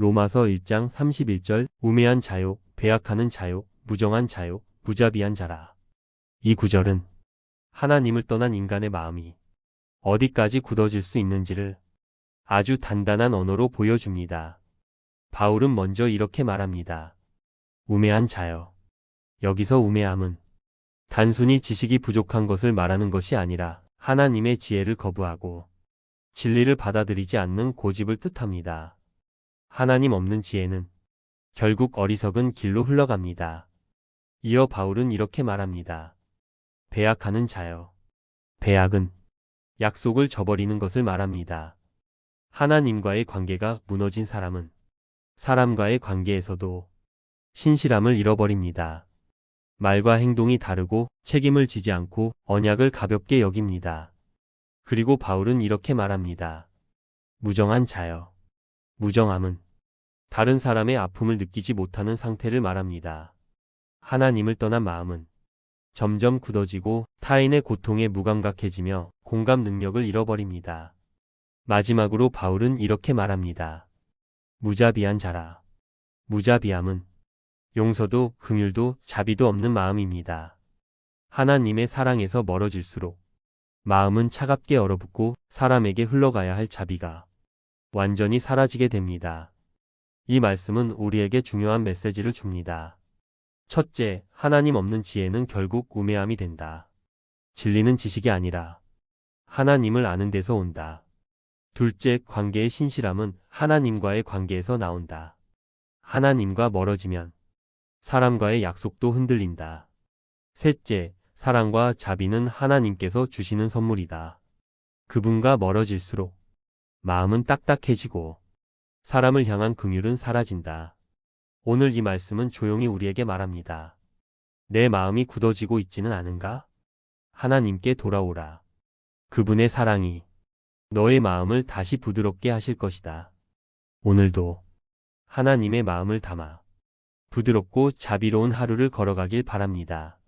로마서 1장 31절 우매한 자요, 배약하는 자요, 무정한 자요, 무자비한 자라. 이 구절은 하나님을 떠난 인간의 마음이 어디까지 굳어질 수 있는지를 아주 단단한 언어로 보여줍니다. 바울은 먼저 이렇게 말합니다. 우매한 자요. 여기서 우매함은 단순히 지식이 부족한 것을 말하는 것이 아니라 하나님의 지혜를 거부하고 진리를 받아들이지 않는 고집을 뜻합니다. 하나님 없는 지혜는 결국 어리석은 길로 흘러갑니다. 이어 바울은 이렇게 말합니다. 배약하는 자요. 배약은 약속을 저버리는 것을 말합니다. 하나님과의 관계가 무너진 사람은 사람과의 관계에서도 신실함을 잃어버립니다. 말과 행동이 다르고 책임을 지지 않고 언약을 가볍게 여깁니다. 그리고 바울은 이렇게 말합니다. 무정한 자요. 무정함은 다른 사람의 아픔을 느끼지 못하는 상태를 말합니다. 하나님을 떠난 마음은 점점 굳어지고 타인의 고통에 무감각해지며 공감 능력을 잃어버립니다. 마지막으로 바울은 이렇게 말합니다. 무자비한 자라. 무자비함은 용서도 긍휼도 자비도 없는 마음입니다. 하나님의 사랑에서 멀어질수록 마음은 차갑게 얼어붙고 사람에게 흘러가야 할 자비가 완전히 사라지게 됩니다. 이 말씀은 우리에게 중요한 메시지를 줍니다. 첫째, 하나님 없는 지혜는 결국 우매함이 된다. 진리는 지식이 아니라 하나님을 아는 데서 온다. 둘째, 관계의 신실함은 하나님과의 관계에서 나온다. 하나님과 멀어지면 사람과의 약속도 흔들린다. 셋째, 사랑과 자비는 하나님께서 주시는 선물이다. 그분과 멀어질수록 마음은 딱딱해지고 사람을 향한 긍휼은 사라진다. 오늘 이 말씀은 조용히 우리에게 말합니다. 내 마음이 굳어지고 있지는 않은가? 하나님께 돌아오라. 그분의 사랑이 너의 마음을 다시 부드럽게 하실 것이다. 오늘도 하나님의 마음을 담아 부드럽고 자비로운 하루를 걸어가길 바랍니다.